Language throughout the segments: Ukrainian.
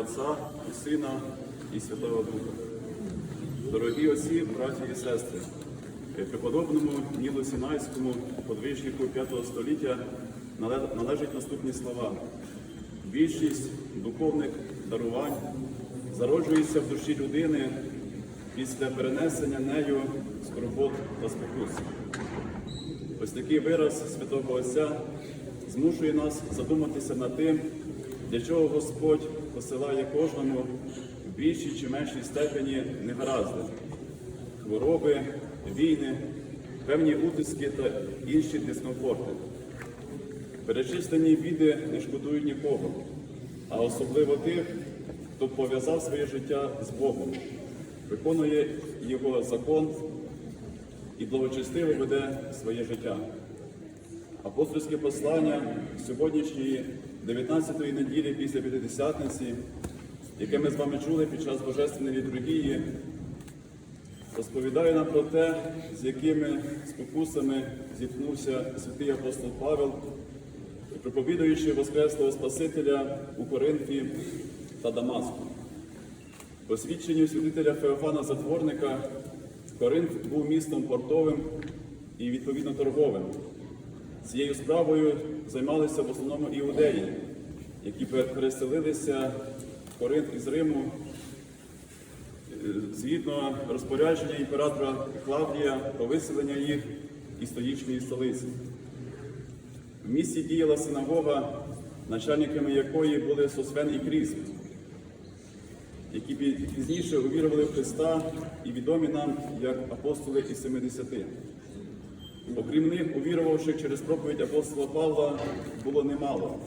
Отця і Сина і Святого Духа. Дорогі отці, браті і сестри, преподобному Нілу Сінайському, подвижнику 5 століття, нале- належать наступні слова. Більшість духовних дарувань зароджується в душі людини після перенесення нею скорбот та спокус. Ось такий вираз святого Отця змушує нас задуматися над тим, для чого Господь посилає кожному в більшій чи меншій степені негаразди, хвороби, війни, певні утиски та інші дискомфорти. Перечислені біди не шкодують нікого, а особливо тих, хто пов'язав своє життя з Богом, виконує Його закон і благочестиво веде своє життя. Апостольське послання сьогоднішньої 19-ї неділі після П'ятидесятниці, яке ми з вами чули під час Божественної літургії, розповідає нам про те, з якими спокусами зіткнувся святий апостол Павел, проповідуючи Воскреслого Спасителя у Коринфі та Дамаску. По свідченню святителя Феофана Затворника, Коринф був містом портовим і відповідно торговим. Цією справою займалися в основному іудеї, які переселилися в Коринф із Риму е, згідно розпорядження імператора Клавдія про виселення їх із столічної столиці. В місті діяла синагога, начальниками якої були Сосвен і Крісп, які пізніше увірували в Христа і відомі нам як апостоли із 70. Окрім них, увірувавших через проповідь апостола Павла, було немало.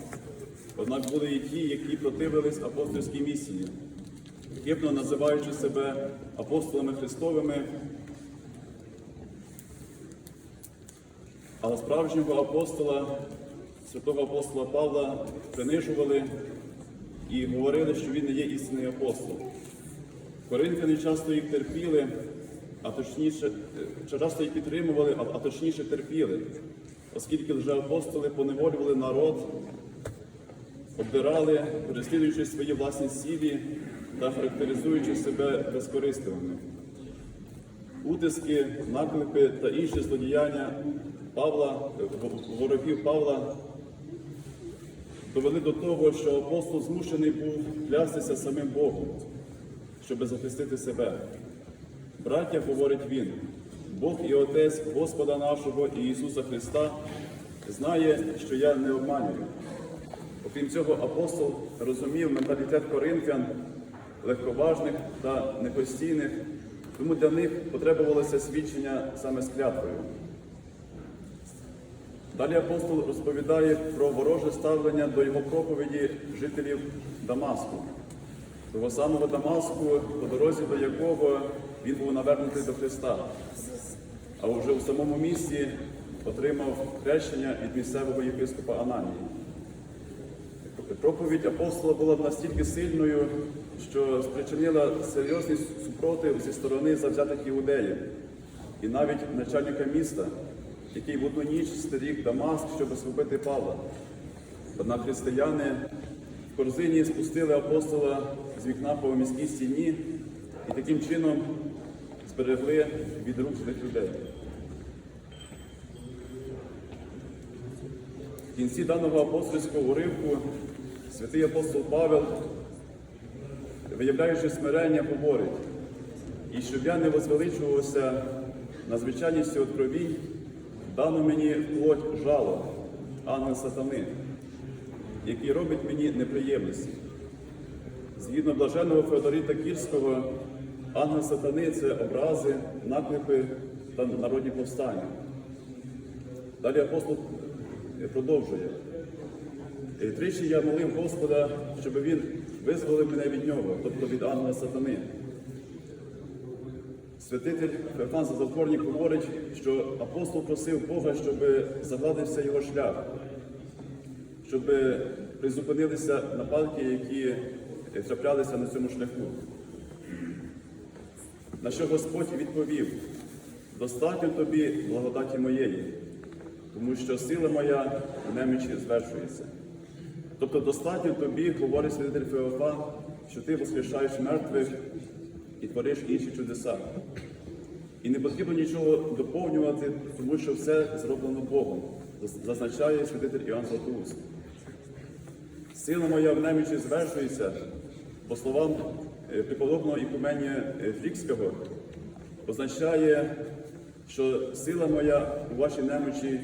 Однак були і ті, які противились апостольській місії, хибно називаючи себе апостолами Христовими, а справжнього апостола, святого апостола Павла, принижували і говорили, що він не є істинний апостол. Коринфяни часто їх терпіли, а точніше, е, часто їх підтримували, а, а точніше терпіли, оскільки лжеапостоли поневолювали народ, обдирали, переслідуючи свої власні цілі та характеризуючи себе безкористивими. Утиски, наклепи та інші злодіяння Павла, ворогів Павла довели до того, що апостол змушений був клястися самим Богом, щоб захистити себе. Браття, говорить він, Бог і Отець Господа нашого Ісуса Христа знає, що я не обманюю. Окрім цього, апостол розумів менталітет коринфян, легковажних та непостійних, тому для них потребувалося свідчення саме з клятвою. Далі апостол розповідає про вороже ставлення до його проповіді жителів Дамаску, того самого Дамаску, по дорозі до якого він був навернутий до Христа, а вже у самому місті отримав хрещення від місцевого єпископа Ананії. Проповідь апостола була настільки сильною, що спричинила серйозний супротив зі сторони завзятих іудеїв і навіть начальника міста, який в одну ніч стеріг Дамаск, щоб освободити Павла. Однак християни в корзині спустили апостола з вікна по міській стіні і таким чином зберегли від рук злих людей. В кінці даного апостольського уривку святий апостол Павел, виявляючи смирення, говорить, і щоб я не возвеличувався на звичайністю откровінь, дано мені плоть жало, ангел сатани, який робить мені неприємності. Згідно блаженного Феодоріта Кірського, ангел сатани це образи, наклепи та народні повстання. Далі апостол продовжує. «Е, Тричі я молив Господа, щоб він визволив мене від нього, тобто від ангела сатани. Святитель Феофан Затворник говорить, що апостол просив Бога, щоб загладився його шлях, щоб призупинилися нападки, які траплялися на цьому шляху. На що Господь відповів: достатньо тобі благодаті моєї, тому що сила моя в немічі звершується. Тобто достатньо тобі, говорить святитель Феофан, що ти воскрешаєш мертвих і твориш інші чудеса. І не потрібно нічого доповнювати, тому що все зроблено Богом, зазначає святитель Іоанн Златоуст. Сила моя в немічі звершується, по словам преподобного Ікуменія е, Фрікського, означає, що сила моя у вашій немочі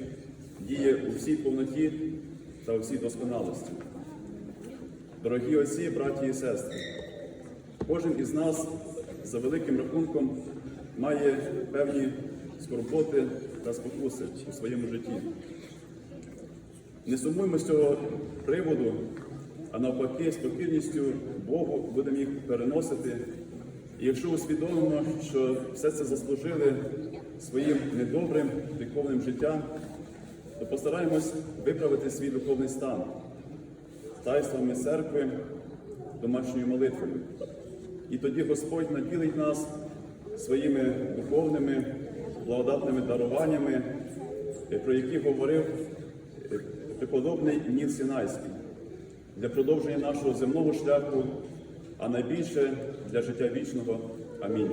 діє у всій повноті та у всій досконалості. Дорогі отці, браті і сестри, кожен із нас за великим рахунком має певні скорботи та спокуси у своєму житті. Не сумуємо з цього приводу, а навпаки, з покірністю Богу будемо їх переносити. І якщо усвідомимо, що все це заслужили своїм недобрим віковним життям, то постараємось виправити свій духовний стан тайствами церкви, домашньою молитвою. І тоді Господь наділить нас своїми духовними, благодатними даруваннями, про які говорив преподобний Ніл Сінайський, для продовження нашого земного шляху, а найбільше для життя вічного. Амінь.